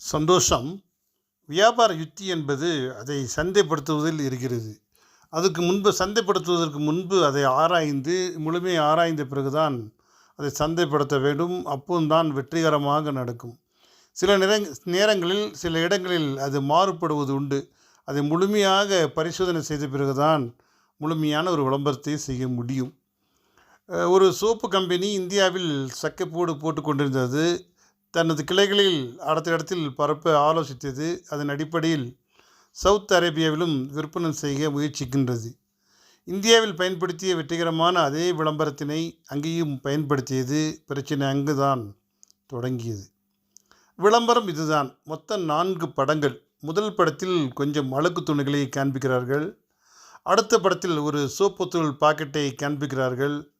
சந்தோஷம். வியாபார யுக்தி என்பது அதை சந்தைப்படுத்துவதில் இருக்கிறது. அதுக்கு முன்பு சந்தைப்படுத்துவதற்கு முன்பு அதை ஆராய்ந்து முழுமையை ஆராய்ந்த பிறகுதான் அதை சந்தைப்படுத்த வேண்டும். அப்போதுதான் வெற்றிகரமாக நடக்கும். சில நேரங் நேரங்களில் சில இடங்களில் அது மாறுபடுவது உண்டு. அதை முழுமையாக பரிசோதனை செய்த பிறகுதான் முழுமையான ஒரு விளம்பரத்தை செய்ய முடியும். ஒரு சோப்பு கம்பெனி இந்தியாவில் சக்கைப்போடு போட்டு கொண்டிருந்தது. தனது கிளைகளில் அடுத்த இடத்தில் பரப்ப ஆலோசித்தது அதன் அடிப்படையில் சவுத் அரேபியாவிலும் விற்பனை செய்ய முயற்சிக்கின்றது. இந்தியாவில் பயன்படுத்திய வெற்றிகரமான அதே விளம்பரத்தினை அங்கேயும் பயன்படுத்தியது பிரச்சனை அங்குதான் தொடங்கியது. விளம்பரம் இதுதான். மொத்தம் நான்கு படங்கள். முதல் படத்தில் கொஞ்சம் அழுக்கு துணிகளை காண்பிக்கிறார்கள். அடுத்த படத்தில் ஒரு சோப்புத்தூள் பாக்கெட்டை காண்பிக்கிறார்கள்.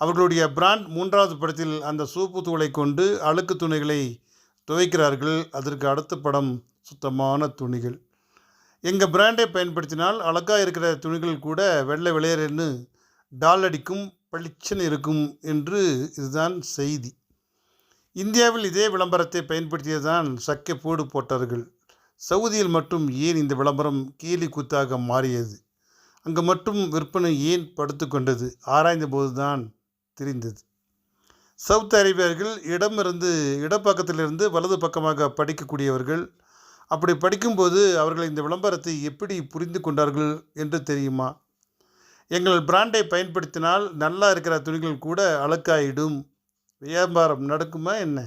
அவர்களுடைய பிராண்ட் மூன்றாவது படத்தில் அந்த சூப்பு தூளை கொண்டு அழுக்கு துணிகளை துவைக்கிறார்கள். அதற்கு அடுத்த படம் சுத்தமான துணிகள். எங்கள் பிராண்டை பயன்படுத்தினால் அழகாக இருக்கிற துணிகள் கூட வெள்ளை விளையர்னு டால் அடிக்கும் பளிச்சன் இருக்கும் என்று இதுதான் செய்தி. இந்தியாவில் இதே விளம்பரத்தை பயன்படுத்தியதான் சக்கை போடு போட்டார்கள். சவுதியில் மட்டும் ஏன் இந்த விளம்பரம் கீலி கூத்தாக மாறியது? அங்கு மட்டும் விற்பனை ஏன் படுத்து கொண்டது? ஆராய்ந்தபோதுதான் தெரிந்தது. சவுத் அரேபியர்கள் இடமிருந்து இடப்பக்கத்திலிருந்து வலது பக்கமாக படிக்கக்கூடியவர்கள் அப்படி படிக்கும்போது அவர்கள் இந்த விளம்பரத்தை எப்படி புரிந்து கொண்டார்கள் என்று தெரியுமா? எங்கள் பிராண்டை பயன்படுத்தினால் நல்லா இருக்கிற துணிகள் கூட அழுக்காயிடும். வியாபாரம் நடக்குமா என்ன?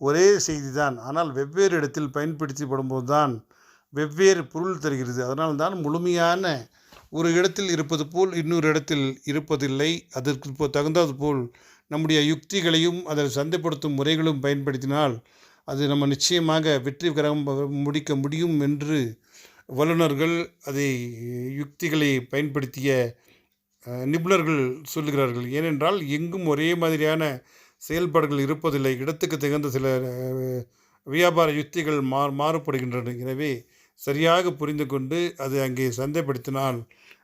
ஒரே செய்தி தான் ஆனால் வெவ்வேறு இடத்தில் பயன்படுத்தப்படும் தான் வெவ்வேறு பொருள் தருகிறது. அதனால் தான் முழுமையான ஒரு இடத்தில் இருப்பது போல் இன்னொரு இடத்தில் இருப்பதில்லை. அதற்கு இப்போ தகுந்தது போல் நம்முடைய யுக்திகளையும் அதை சந்தைப்படுத்தும் முறைகளும் பயன்படுத்தினால் அது நம்ம நிச்சயமாக வெற்றிகரம் முடிக்க முடியும் என்று வல்லுநர்கள் அதை யுக்திகளை பயன்படுத்திய நிபுணர்கள் சொல்லுகிறார்கள். ஏனென்றால் எங்கும் ஒரே மாதிரியான செயல்பாடுகள் இருப்பதில்லை. இடத்துக்கு தகுந்த சில வியாபார யுக்திகள் மா மாறுபடுகின்றன. எனவே சரியாக புரிந்து கொண்டு அது அங்கே சந்தைப்படுத்தினால்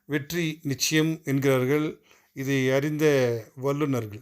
வெற்றி நிச்சயம் என்கிறார்கள். இதை அறிந்த வல்லுநர்கள்.